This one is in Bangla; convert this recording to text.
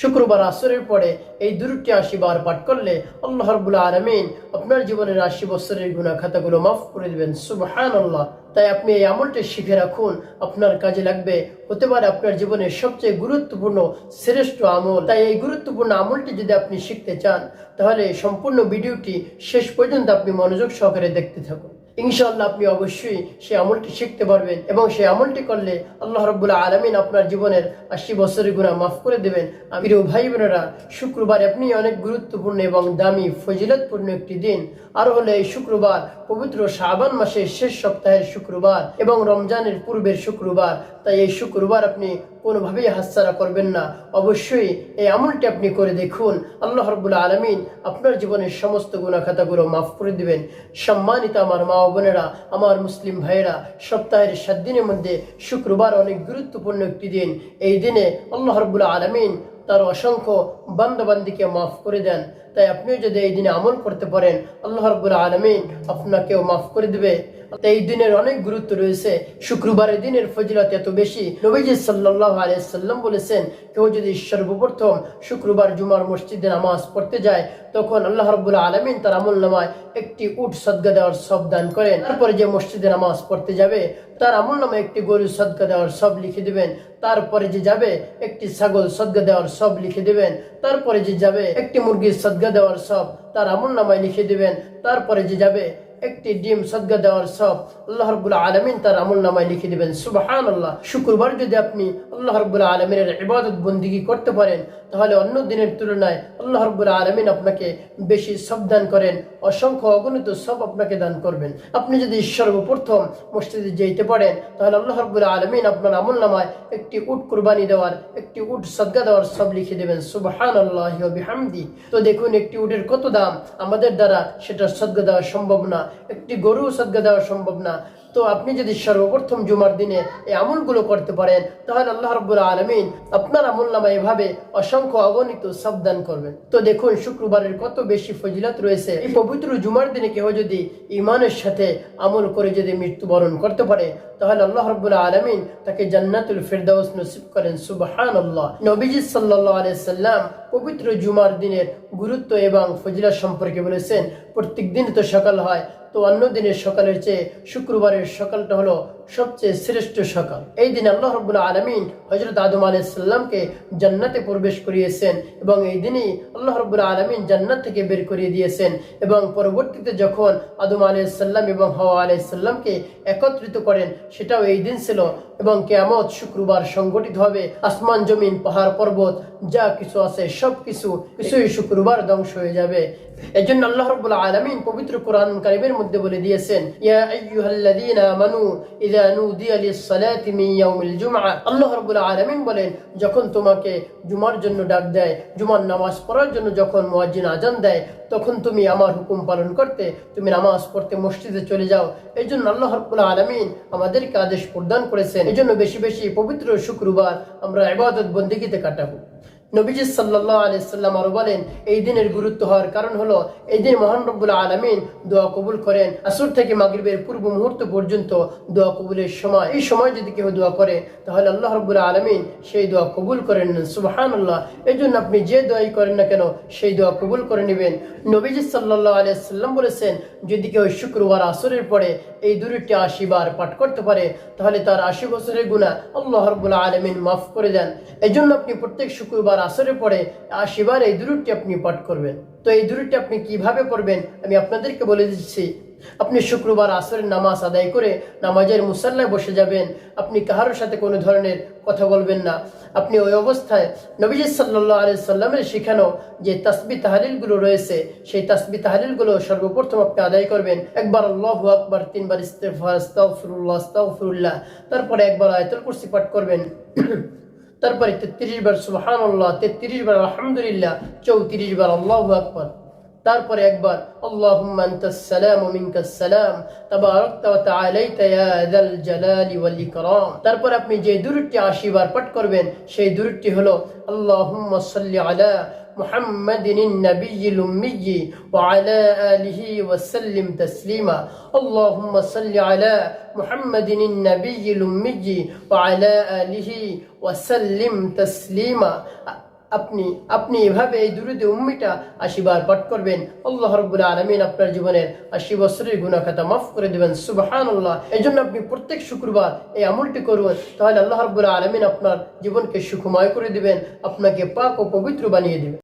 শুক্রবার আসরের পরে এই দুটি আশি বার পাঠ করলে আল্লাহ রবুল্লা আলমিন আপনার জীবনের আশি বছরের গুণা খাতাগুলো মাফ করে দেবেন। সুবহান আল্লাহ তাই আপনি এই আমলটি শিখে রাখুন। আপনার কাজে লাগবে। হতে পারে আপনার জীবনের সবচেয়ে গুরুত্বপূর্ণ, শ্রেষ্ঠ আমল। তাই এই গুরুত্বপূর্ণ আমলটি যদি আপনি শিখতে চান, তাহলে সম্পূর্ণ ভিডিওটি শেষ পর্যন্ত আপনি মনোযোগ সহকারে দেখতে থাকুন। ইনশাআল্লাহ আপনি অবশ্যই সেই আমলটি শিখতে পারবেন এবং সেই আমলটি করলে আল্লাহ রব্বুল্লাহ আলমিন আপনার জীবনের আশি বছরের গুণা মাফ করে দেবেন। প্রিয় ভাই বোনেরা, শুক্রবার আপনি অনেক গুরুত্বপূর্ণ এবং দামি, ফজিলতপূর্ণ একটি দিন। আর হলো এই শুক্রবার, পবিত্র শাবান মাসের শেষ সপ্তাহের শুক্রবার এবং রমজানের পূর্বের শুক্রবার। তাই এই শুক্রবার আপনি কোনোভাবেই হাতছাড়া করবেন না। অবশ্যই এই আমলটি আপনি করে দেখুন। আল্লাহ রব্বুল্লাহ আলমিন আপনার জীবনের সমস্ত গুণাখাতাগুলো মাফ করে দিবেন। সম্মানিত আমার মা ও বোনেরা আমার মুসলিম ভাইয়েরা, সপ্তাহের সাত দিনের মধ্যে শুক্রবার অনেক গুরুত্বপূর্ণ একটি দিন। এই দিনে আল্লাহ রব্বুল্লাহ আলমিন তার অসংখ্য বান্দাবান্দিকে মাফ করে দেন। তাই আপনিও যদি এই দিনে আমল করতে পারেন, আল্লাহ রব্বুল্লাহ আলমিন আপনাকেও মাফ করে দিবে। এই দিনের অনেক গুরুত্ব রয়েছে। শুক্রবারের দিনের ফজিলত এত বেশি। নবীজি সাল্লাহ আলিয়াল্লাম বলেছেন, কেউ যদি সর্বপ্রথম শুক্রবার জুমার মসজিদে নামাজ পড়তে যায়, তখন আল্লাহ রব্বুল্লাহ আলমিন তার আমল নামায় একটি উট সদ্গা দেওয়ার সব দান করেন। তারপরে যে মসজিদে নামাজ পড়তে যাবে, তার আমল নামায় একটি গরু সদ্গা দেওয়ার সব লিখে দিবেন। তারপরে যে যাবে, একটি ছাগল সদ্গা দেওয়ার সব লিখে দিবেন। তারপরে যে যাবে, একটি মুরগির সদ্গা দেওয়ার সব তার আমল নামায় লিখে দিবেন। তারপরে যে যাবে একটি ডিম সদ্গা দেওয়ার সব আল্লাহ রব্বুল্লাহ আলমিন তার আমল নামায় লিখে দেবেন সুবাহান আল্লাহ শুক্রবার যদি আপনি আল্লাহ রব্বুল্লাহ আলমিনের ইবাদত বন্দিগি করতে পারেন, তাহলে অন্য দিনের তুলনায় আল্লাহ রব্বুল্লাহ আলমিন আপনাকে বেশি সব দান করেন, অসংখ্য অগণিত সব আপনাকে দান করবেন। আপনি যদি সর্বপ্রথম মসজিদে যেতে পারেন, তাহলে আল্লাহ রব্বুল্লাহ আলমিন আপনার আমল নামায় একটি উট কুরবানি দেওয়ার, একটি উট সদ্গা দেওয়ার সব লিখে দেবেন সুবাহান আল্লাহ বিহামদি। তো দেখুন, একটি উটের কত দাম? আমাদের দ্বারা সেটা সদ্গা দেওয়া সম্ভব না। একটি গরু সদ্গা দেওয়া সম্ভব না। তো আপনি যদি সর্বপ্রথম জুমার দিনে এই আমলগুলো করতে পারেন, তাহলে আল্লাহ রব্বুল আলমিন আপনার আমল নামা এভাবে অসংখ্য অগণিত সাবধান করবেন। তো দেখুন, শুক্রবারের কত বেশি ফজিলত রয়েছে। এই পবিত্র জুমার দিনে কেউ যদি ইমানের সাথে আমল করে যদি মৃত্যুবরণ করতে পারে, তাহলে আল্লাহ রব্বুল্লাহ আলমিন তাকে জান্নাতুল ফেরদাউস নসিব করেন। সুবাহান আল্লাহ নবীজি সাল্লাহ আলাইসাল্লাম পবিত্র জুমার দিনের গুরুত্ব এবং ফজিলত সম্পর্কে বলেছেন প্রত্যেক দিন তো সকাল হয় তো অন্য দিনের সকালের চেয়ে শুক্রবারের সকালটা হলো সবচেয়ে শ্রেষ্ঠ সকাল। এই দিন আল্লাহ রবুল্লা আলমিন হজরত আদম আলাইসাল্লামকে জান্নাতে প্রবেশ করিয়েছেন এবং এই দিনই আল্লাহ রবুল্লা আলমিন জান্নাত থেকে বের করিয়ে দিয়েছেন এবং পরবর্তীতে যখন আদম আলাইসাল্লাম এবং হওয়া আলাইসাল্লামকে একত্রিত করেন, সেটাও এই দিন ছিল এবং কেয়ামত শুক্রবার সংগঠিত হবে। আসমান, জমিন, পাহাড়, পর্বত, যা কিছু আছে সব কিছু কিছুই শুক্রবার ধ্বংস হয়ে যাবে। এজন্য আল্লাহ রাব্বুল আলামিন পবিত্র কোরআন কারীমের মধ্যে বলে দিয়েছেন, ইয়া আইয়ুহাল্লাযীনা আমানু ইযা আল্লাহ বলেন, যখন তোমাকে জুমার জন্য ডাক দেয়, জুমার নামাজ পড়ার জন্য যখন আজান দেয়, তখন তুমি আমার হুকুম পালন করতে, তুমি নামাজ পড়তে মসজিদে চলে যাও। এই জন্য আল্লাহ রাব্বুল আলামিন আমাদেরকে আদেশ প্রদান করেছেন। এই জন্য বেশি বেশি পবিত্র শুক্রবার আমরা ইবাদত বন্দিগিতে কাটাবো। নবীজি সাল্লাহ আলাইসাল্লাম আরও বলেন, এই দিনের গুরুত্ব হওয়ার কারণ হলো, এই দিন মহান রব্বুল আলমিন দোয়া কবুল করেন। আসর থেকে মাগরিবের পূর্ব মুহূর্ত পর্যন্ত দোয়া কবুলের সময়, এই সময় যদি কেউ দোয়া করে, তাহলে আল্লাহ রব্বুল আলমিন সেই দোয়া কবুল করেন সুবাহান আল্লাহ এই জন্য আপনি যে দোয়াই করেন না কেন, সেই দোয়া কবুল করে নেবেন। নবীজি সাল্লাহ আলাইসাল্লাম বলেছেন, যদি কেউ শুক্রবার আসরের পরে এই দুটি আশি বার পাঠ করতে পারে, তাহলে তার আশি বছরের গুণা আল্লাহ রব্বুল্লাহ আলমিন মাফ করে দেন। এই জন্য আপনি প্রত্যেক শুক্রবার আসরে পরে আশিবার এই দুরুটি আপনি পাঠ করবেন। তো এই দুরুটি আপনি কীভাবে পড়বেন আমি আপনাদেরকে বলে দিচ্ছি। আপনি শুক্রবার আসরের নামাজ আদায় করে নামাজের মুসাল্লায় বসে যাবেন। আপনি কাহার সাথে কোনো ধরনের কথা বলবেন না। আপনি ওই অবস্থায় নবীজ সাল্লাহ আলি সাল্লামের শেখানো যে তাসবি তাহালিলগুলো রয়েছে, সেই তাসবি তাহালিলগুলো সর্বপ্রথম আপনি আদায় করবেন। একবার আল্লাহ আকবার, তিনবার ইস্তেফার আস্তাগফিরুল্লাহ আস্তাগফিরুল্লাহ। তারপরে একবার আয়তল কুরসি পাঠ করবেন। তারপরে তেত্রিশ বার সুহান আল্লাহ তেত্রিশ বার আলহামদুলিল্লাহ, চৌত্রিশ বার আল্লাহ আকবর। তারপরে একবার ওয়া মিনকাস সালাম তাবারাকতা ওয়া তাআলাইতা ইয়া যাল জালালি ওয়াল ইকরাম। তারপর আপনি যে দুরুদটি 80 বার পাঠ করবেন, সেই দুরুদটি হলো সাল্লি আলা محمد النبي الأمي وعلى آله وسلم تسليما اللهم صل على محمد النبي الأمي وعلى آله وسلم تسليما আপনি আপনি এভাবে এই দুরুদে উম্মিটা আশিবার পাঠ করবেন আল্লাহ রব্বুল আলমিন আপনার জীবনের আশি বছরের গুণা খাতা মাফ করে দেবেন সুবাহান আল্লাহ এই জন্য আপনি প্রত্যেক শুক্রবার এই আমলটি করুন তাহলে আল্লাহ রব্বুল আলমিন আপনার জীবনকে সুখময় করে দিবেন আপনাকে পাক ও পবিত্র বানিয়ে দিবেন